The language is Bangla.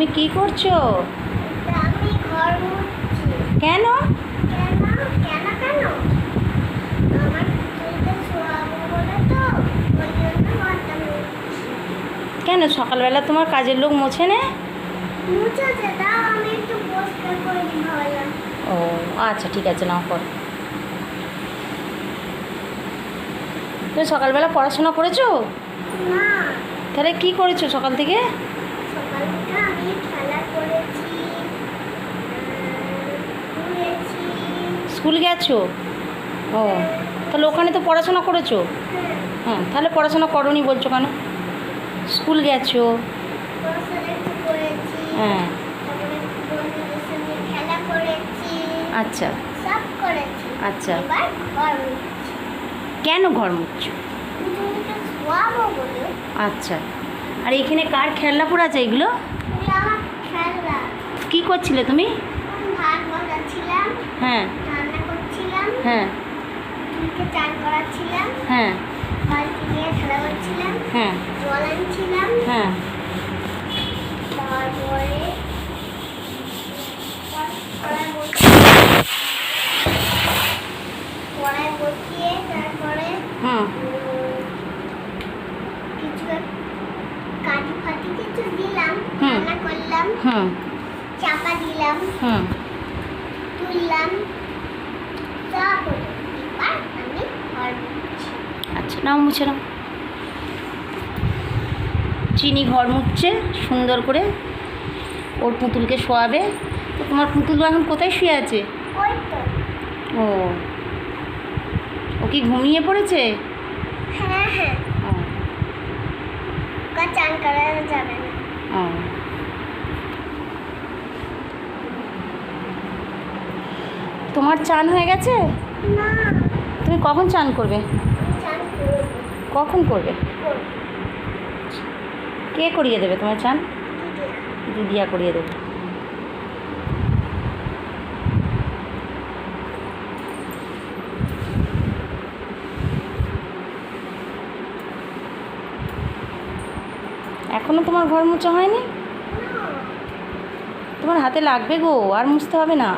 তুমি কি করছ? কেন? কেন? সকালবেলা তোমার কাজের লোক মোছে নে? ও আচ্ছা ঠিক আছে নাও কর। তুমি সকালবেলা পড়াশোনা করেছ? তাহলে কি করেছ সকাল থেকে সকাল থেকে আমি খেলা করেছি উম, ঘুরেছি স্কুল গেছো? ও তাহলে ওখানে তো পড়াশোনা করেছ? হ্যাঁ তাহলে পড়াশোনা করনি বলছো কেন? স্কুল গেছো? হ্যাঁ। আচ্ছা। আচ্ছা। কেন ঘর বলে আচ্ছা। আর এখানে কার খেলনা পড়ে আছে এগুলো? কি করছিলে তুমি? হ্যাঁ। হ্যাঁ। চান করাচ্ছিলাম। হ্যাঁ। বালতি নিয়ে খেলা করছিলাম। হ্যাঁ। জল আনছিলাম। হ্যাঁ। তারপরে কড়াই বসিয়ে তারপরে হুম কিছু কাটি ফাটি কিছু দিলাম হুম। রান্না করলাম হুম চাপা দিলাম হুম তুললাম তারপরে এবার আমি ঘর মুছছি। আচ্ছা নাও মুছে নাও। চিনি ঘর মুছছে সুন্দর করে ওর পুতুলকে শোয়াবে। তো তোমার পুতুল এখন কোথায় শুয়ে আছে? ও। ও কি ঘুমিয়ে পড়েছে? হ্যাঁ হ্যাঁ। ও। চান করা যাবে না। ও। তোমার চান হয়ে গেছে? তুমি কখন চান করবে? কখন করবে? কে করিয়ে দেবে তোমার চান? দিদি দিদিয়া করিয়ে দেবে। এখনও তোমার ঘর মোছা হয়নি? তোমার হাতে লাগবে গো আর মুছতে হবে না।